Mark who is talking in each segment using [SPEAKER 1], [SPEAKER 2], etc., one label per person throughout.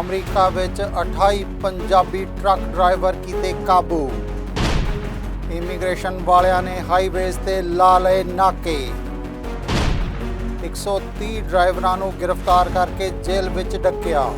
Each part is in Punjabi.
[SPEAKER 1] ਅਮਰੀਕਾ ਵਿੱਚ 28 ਪੰਜਾਬੀ ਟਰੱਕ ਡਰਾਈਵਰ ਕੀਤੇ ਕਾਬੂ। ਇਮੀਗ੍ਰੇਸ਼ਨ ਵਾਲਿਆਂ ਨੇ ਹਾਈਵੇਜ਼ ਤੇ ਲਾ ਲਏ ਨਾਕੇ। 130 ਡਰਾਈਵਰਾਂ ਨੂੰ ਗ੍ਰਿਫਤਾਰ ਕਰਕੇ ਜੇਲ੍ਹ ਵਿੱਚ ਡੱਕਿਆ।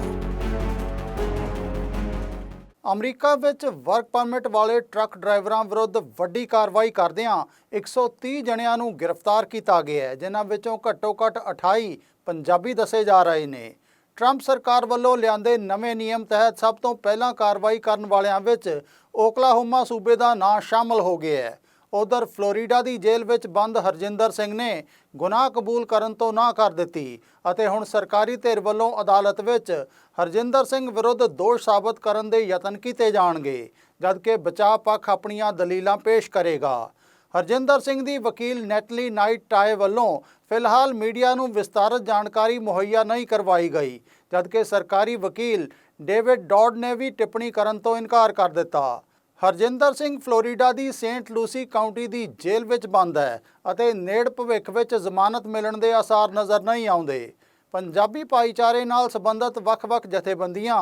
[SPEAKER 1] ਅਮਰੀਕਾ ਵਿੱਚ ਵਰਕ ਪਰਮਿਟ ਵਾਲੇ ਟਰੱਕ ਡਰਾਈਵਰਾਂ ਵਿਰੁੱਧ ਵੱਡੀ ਕਾਰਵਾਈ ਕਰਦਿਆਂ 130 ਜਣਿਆਂ ਨੂੰ ਗ੍ਰਿਫਤਾਰ ਕੀਤਾ ਗਿਆ ਹੈ, ਜਿਨ੍ਹਾਂ ਵਿੱਚੋਂ ਘੱਟੋ-ਘੱਟ 28 ਪੰਜਾਬੀ ਦੱਸੇ ਜਾ ਰਹੇ ਨੇ। ਟਰੰਪ ਸਰਕਾਰ ਵੱਲੋਂ ਲਿਆਂਦੇ ਨਵੇਂ ਨਿਯਮ ਤਹਿਤ ਸਭ ਤੋਂ ਪਹਿਲਾਂ ਕਾਰਵਾਈ ਕਰਨ ਵਾਲਿਆਂ ਵਿੱਚ ਓਕਲਾਹੋਮਾ ਸੂਬੇ ਦਾ ਨਾਂ ਸ਼ਾਮਲ ਹੋ ਗਿਆ ਹੈ। ਉਧਰ ਫਲੋਰੀਡਾ ਦੀ ਜੇਲ੍ਹ ਵਿੱਚ ਬੰਦ ਹਰਜਿੰਦਰ ਸਿੰਘ ਨੇ ਗੁਨਾਹ ਕਬੂਲ ਕਰਨ ਤੋਂ ਨਾ ਕਰ ਦਿੱਤੀ ਅਤੇ ਹੁਣ ਸਰਕਾਰੀ ਧਿਰ ਵੱਲੋਂ ਅਦਾਲਤ ਵਿੱਚ ਹਰਜਿੰਦਰ ਸਿੰਘ ਵਿਰੁੱਧ ਦੋਸ਼ ਸਾਬਤ ਕਰਨ ਦੇ ਯਤਨ ਕੀਤੇ ਜਾਣਗੇ, ਜਦਕਿ ਬਚਾਅ ਪੱਖ ਆਪਣੀਆਂ ਦਲੀਲਾਂ ਪੇਸ਼ ਕਰੇਗਾ। ਹਰਜਿੰਦਰ ਸਿੰਘ ਦੀ ਵਕੀਲ ਨੈਟਲੀ ਨਾਈਟ ਟਾਏ ਵੱਲੋਂ ਫਿਲਹਾਲ ਮੀਡੀਆ ਨੂੰ ਵਿਸਤਾਰਤ ਜਾਣਕਾਰੀ ਮੁਹੱਈਆ ਨਹੀਂ ਕਰਵਾਈ ਗਈ, ਜਦਕਿ ਸਰਕਾਰੀ ਵਕੀਲ ਡੇਵਿਡ ਡੌਡ ਨੇ ਵੀ ਟਿੱਪਣੀ ਕਰਨ ਤੋਂ ਇਨਕਾਰ ਕਰ ਦਿੱਤਾ। ਹਰਜਿੰਦਰ ਸਿੰਘ ਫਲੋਰੀਡਾ ਦੀ ਸੇਂਟ ਲੂਸੀ ਕਾਉਂਟੀ ਦੀ ਜੇਲ੍ਹ ਵਿੱਚ ਬੰਦ ਹੈ ਅਤੇ ਨੇੜ ਭਵਿੱਖ ਵਿੱਚ ਜ਼ਮਾਨਤ ਮਿਲਣ ਦੇ ਆਸਾਰ ਨਜ਼ਰ ਨਹੀਂ ਆਉਂਦੇ। ਪੰਜਾਬੀ ਭਾਈਚਾਰੇ ਨਾਲ ਸੰਬੰਧਿਤ ਵੱਖ-ਵੱਖ ਜਥੇਬੰਦੀਆਂ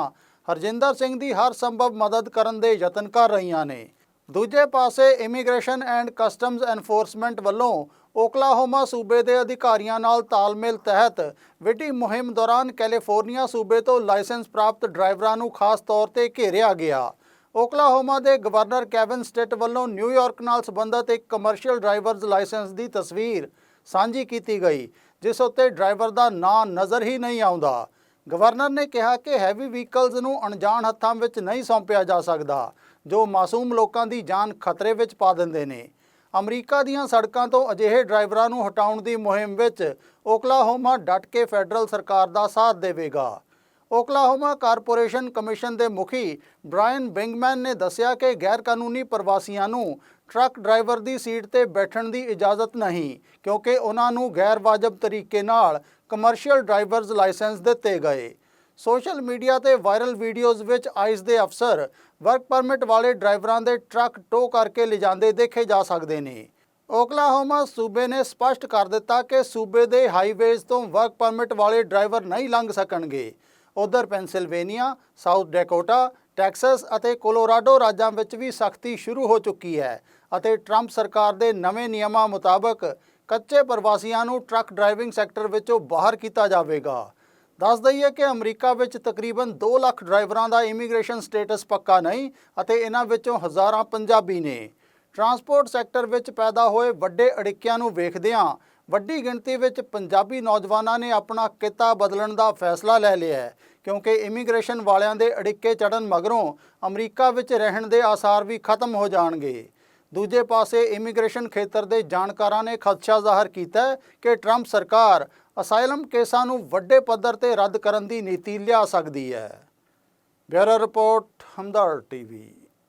[SPEAKER 1] ਹਰਜਿੰਦਰ ਸਿੰਘ ਦੀ ਹਰ ਸੰਭਵ ਮਦਦ ਕਰਨ ਦੇ ਯਤਨ ਕਰ ਰਹੀਆਂ ਨੇ। ਦੂਜੇ ਪਾਸੇ ਇਮੀਗ੍ਰੇਸ਼ਨ ਐਂਡ ਕਸਟਮਜ਼ ਐਨਫੋਰਸਮੈਂਟ ਵੱਲੋਂ ਓਕਲਾਹੋਮਾ ਸੂਬੇ ਦੇ ਅਧਿਕਾਰੀਆਂ ਨਾਲ ਤਾਲਮੇਲ ਤਹਿਤ ਵਿੱਢੀ ਮੁਹਿੰਮ ਦੌਰਾਨ ਕੈਲੀਫੋਰਨੀਆ ਸੂਬੇ ਤੋਂ ਲਾਇਸੈਂਸ ਪ੍ਰਾਪਤ ਡਰਾਈਵਰਾਂ ਨੂੰ ਖਾਸ ਤੌਰ ਤੇ ਘੇਰਿਆ ਗਿਆ। ਓਕਲਾਹੋਮਾ ਦੇ ਗਵਰਨਰ ਕੈਵਨ ਸਟੇਟ ਵੱਲੋਂ ਨਿਊਯਾਰਕ ਨਾਲ ਸੰਬੰਧਿਤ ਇੱਕ ਕਮਰਸ਼ੀਅਲ ਡਰਾਈਵਰਜ਼ ਲਾਇਸੈਂਸ ਦੀ ਤਸਵੀਰ ਸਾਂਝੀ ਕੀਤੀ ਗਈ, ਜਿਸ ਉੱਤੇ ਡਰਾਈਵਰ ਦਾ ਨਾਂ ਨਜ਼ਰ ਹੀ ਨਹੀਂ ਆਉਂਦਾ। ਗਵਰਨਰ ਨੇ ਕਿਹਾ ਕਿ ਹੈਵੀ ਵਹੀਕਲਸ ਨੂੰ ਅਣਜਾਣ ਹੱਥਾਂ ਵਿੱਚ ਨਹੀਂ ਸੌਂਪਿਆ ਜਾ ਸਕਦਾ, ਜੋ ਮਾਸੂਮ ਲੋਕਾਂ ਦੀ ਜਾਨ ਖਤਰੇ ਵਿੱਚ ਪਾ ਦਿੰਦੇ ਨੇ। ਅਮਰੀਕਾ ਦੀਆਂ ਸੜਕਾਂ ਤੋਂ ਅਜਿਹੇ ਡਰਾਈਵਰਾਂ ਨੂੰ ਹਟਾਉਣ ਦੀ ਮੁਹਿੰਮ ਵਿੱਚ ਓਕਲਾਹੋਮਾ ਡਟ ਕੇ ਫੈਡਰਲ ਸਰਕਾਰ ਦਾ ਸਾਥ ਦੇਵੇਗਾ। ਓਕਲਾਹੋਮਾ ਕਾਰਪੋਰੇਸ਼ਨ ਕਮਿਸ਼ਨ ਦੇ ਮੁਖੀ ਬ੍ਰਾਇਨ ਬਿੰਗਮੈਨ ਨੇ ਦੱਸਿਆ ਕਿ ਗੈਰ ਕਾਨੂੰਨੀ ਪ੍ਰਵਾਸੀਆਂ ਨੂੰ ਟਰੱਕ ਡਰਾਈਵਰ ਦੀ ਸੀਟ ਤੇ ਬੈਠਣ ਦੀ ਇਜਾਜ਼ਤ ਨਹੀਂ, ਕਿਉਂਕਿ ਉਹਨਾਂ ਨੂੰ ਗੈਰ ਵਾਜਬ ਤਰੀਕੇ ਨਾਲ ਕਮਰਸ਼ੀਅਲ ਡਰਾਈਵਰਜ਼ ਲਾਇਸੈਂਸ ਦਿੱਤੇ ਗਏ। ਸੋਸ਼ਲ ਮੀਡੀਆ ਤੇ ਵਾਇਰਲ ਵੀਡੀਓਜ਼ ਵਿੱਚ ਆਈਸ ਦੇ ਅਫਸਰ ਵਰਕ ਪਰਮਿਟ ਵਾਲੇ ਡਰਾਈਵਰਾਂ ਦੇ ਟਰੱਕ ਟੋ ਕਰਕੇ ਲਿਜਾਂਦੇ ਦੇਖੇ ਜਾ ਸਕਦੇ ਨੇ। ਓਕਲਾਹੋਮਾ ਸੂਬੇ ਨੇ ਸਪਸ਼ਟ ਕਰ ਦਿੱਤਾ ਕਿ ਸੂਬੇ ਦੇ ਹਾਈਵੇਜ਼ ਤੋਂ ਵਰਕ ਪਰਮਿਟ ਵਾਲੇ ਡਰਾਈਵਰ ਨਹੀਂ ਲੰਘ ਸਕਣਗੇ। ਉਧਰ ਪੈਨਸਿਲਵੇਨੀਆ, ਸਾਊਥ ਡੈਕੋਟਾ, ਟੈਕਸਸ ਅਤੇ ਕੋਲੋਰਾਡੋ ਰਾਜਾਂ ਵਿੱਚ ਵੀ ਸਖਤੀ ਸ਼ੁਰੂ ਹੋ ਚੁੱਕੀ ਹੈ ਅਤੇ ਟਰੰਪ ਸਰਕਾਰ ਦੇ ਨਵੇਂ ਨਿਯਮਾਂ ਮੁਤਾਬਕ ਕੱਚੇ ਪ੍ਰਵਾਸੀਆਂ ਨੂੰ ਟਰੱਕ ਡਰਾਈਵਿੰਗ ਸੈਕਟਰ ਵਿੱਚੋਂ ਬਾਹਰ ਕੀਤਾ ਜਾਵੇਗਾ। ਦੱਸ ਦਈਏ ਕਿ ਅਮਰੀਕਾ ਵਿੱਚ ਤਕਰੀਬਨ 2 ਲੱਖ ਡਰਾਈਵਰਾਂ ਦਾ ਇਮੀਗ੍ਰੇਸ਼ਨ ਸਟੇਟਸ ਪੱਕਾ ਨਹੀਂ ਅਤੇ ਇਹਨਾਂ ਵਿੱਚੋਂ ਹਜ਼ਾਰਾਂ ਪੰਜਾਬੀ ਨੇ। ਟਰਾਂਸਪੋਰਟ ਸੈਕਟਰ ਵਿੱਚ ਪੈਦਾ ਹੋਏ ਵੱਡੇ ਅੜਿੱਕਿਆਂ ਨੂੰ ਵੇਖਦਿਆਂ ਵੱਡੀ ਗਿਣਤੀ ਵਿੱਚ ਪੰਜਾਬੀ ਨੌਜਵਾਨਾਂ ਨੇ ਆਪਣਾ ਕਿੱਤਾ ਬਦਲਣ ਦਾ ਫੈਸਲਾ ਲੈ ਲਿਆ ਹੈ, ਕਿਉਂਕਿ ਇਮੀਗ੍ਰੇਸ਼ਨ ਵਾਲਿਆਂ ਦੇ ਅੜਿੱਕੇ ਚੜਨ ਮਗਰੋਂ ਅਮਰੀਕਾ ਵਿੱਚ ਰਹਿਣ ਦੇ ਆਸਾਰ ਵੀ ਖਤਮ ਹੋ ਜਾਣਗੇ। ਦੂਜੇ ਪਾਸੇ ਇਮੀਗ੍ਰੇਸ਼ਨ ਖੇਤਰ ਦੇ ਜਾਣਕਾਰਾਂ ਨੇ ਖਦਸ਼ਾ ਜ਼ਾਹਰ ਕੀਤਾ ਕਿ ਟਰੰਪ ਸਰਕਾਰ ਅਸਾਈਲਮ ਕੇਸਾਂ ਨੂੰ ਵੱਡੇ ਪੱਧਰ ਤੇ ਰੱਦ ਕਰਨ ਦੀ ਨੀਤੀ ਲਿਆ ਸਕਦੀ ਹੈ। Bureau report Hamdard TV.